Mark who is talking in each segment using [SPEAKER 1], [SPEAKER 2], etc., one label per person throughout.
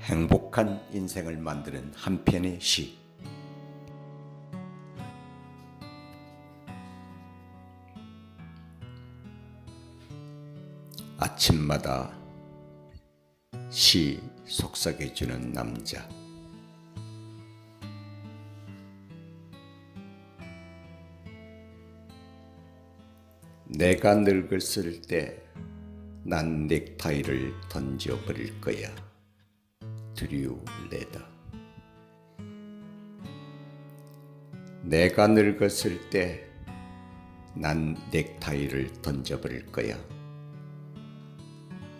[SPEAKER 1] 행복한 인생을 만드는 한 편의 시. 아침마다 시 속삭여주는 남자. 내가 늙었을 때 난 넥타이를 던져버릴 거야. 드류 레다. 내가 늙었을 때 난 넥타이를 던져버릴 거야.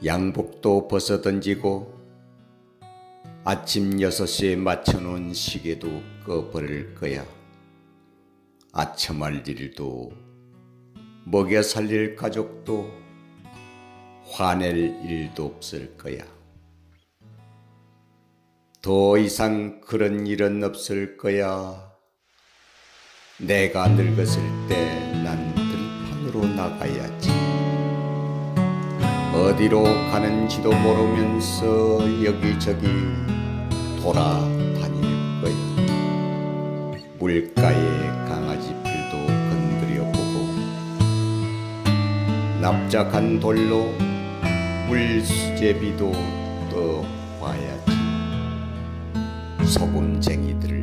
[SPEAKER 1] 양복도 벗어 던지고 아침 6시에 맞춰놓은 시계도 꺼버릴 거야. 아첨할 일도 먹여 살릴 가족도 화낼 일도 없을 거야. 더 이상 그런 일은 없을 거야. 내가 늙었을 때 난 들판으로 나가야지. 어디로 가는지도 모르면서 여기저기 돌아다닐 거야. 물가에 강아지 풀도 건드려보고 납작한 돌로 물수제비도 떠봐야지. 소금쟁이들을